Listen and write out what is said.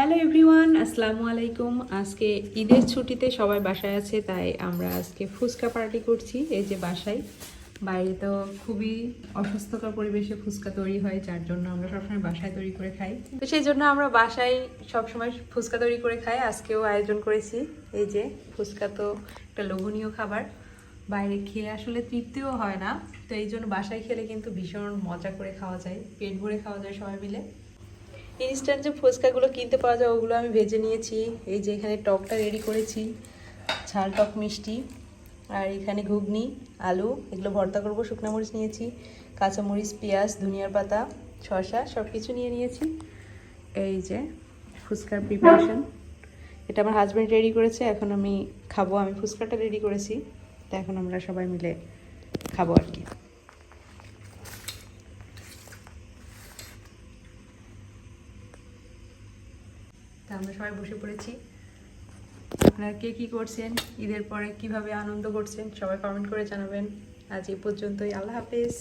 Hello everyone আসসালামু আলাইকুম। আজকে ঈদের ছুটিতে সবাই বাসায় আছে, তাই আমরা আজকে ফুচকা পার্টি করছি, এই যে বাসায়। বাইরে তো খুবই অস্বাস্থ্যকর পরিবেশে ফুচকা তৈরি হয়, যার জন্য আমরা সবসময় বাসায় তৈরি করে খাই। তো সেই জন্য আমরা বাসায় সবসময় ফুচকা তৈরি করে খাই, আজকেও আয়োজন করেছি। এই যে, ফুচকা তো একটা লোভনীয় খাবার। বাইরে খেয়ে আসলে তৃপ্তিও হয় না, তো এই জন্য বাসায় খেলে কিন্তু ভীষণ মজা করে খাওয়া যায়, পেট ভরে খাওয়া যায় সবাই মিলে। ইনস্ট্যান্ট যে ফুচকাগুলো কিনতে পাওয়া যায়, ওগুলো আমি ভেজে নিয়েছি। এই যে এখানে টকটা রেডি করেছি, ঝাল টক মিষ্টি, আর এখানে ঘুগনি, আলু, এগুলো ভর্তা করব, শুকনো মরিচ নিয়েছি কাঁচামরিচ পেঁয়াজ, ধনিয়ার পাতা, শসা সব কিছু নিয়ে নিয়েছি। এই যে ফুচকার প্রিপারেশন এটা আমার হাজব্যান্ড রেডি করেছে, এখন আমি খাব। আমি ফুচকাটা রেডি করেছি, তো এখন আমরা সবাই মিলে খাব আর কি। তা আমরা সবাই বসে পড়েছি। আপনারা কে কী করছেন, ঈদের পরে কীভাবে আনন্দ করছেন, সবাই কমেন্ট করে জানাবেন। আজ এই পর্যন্তই, আল্লাহ হাফেজ।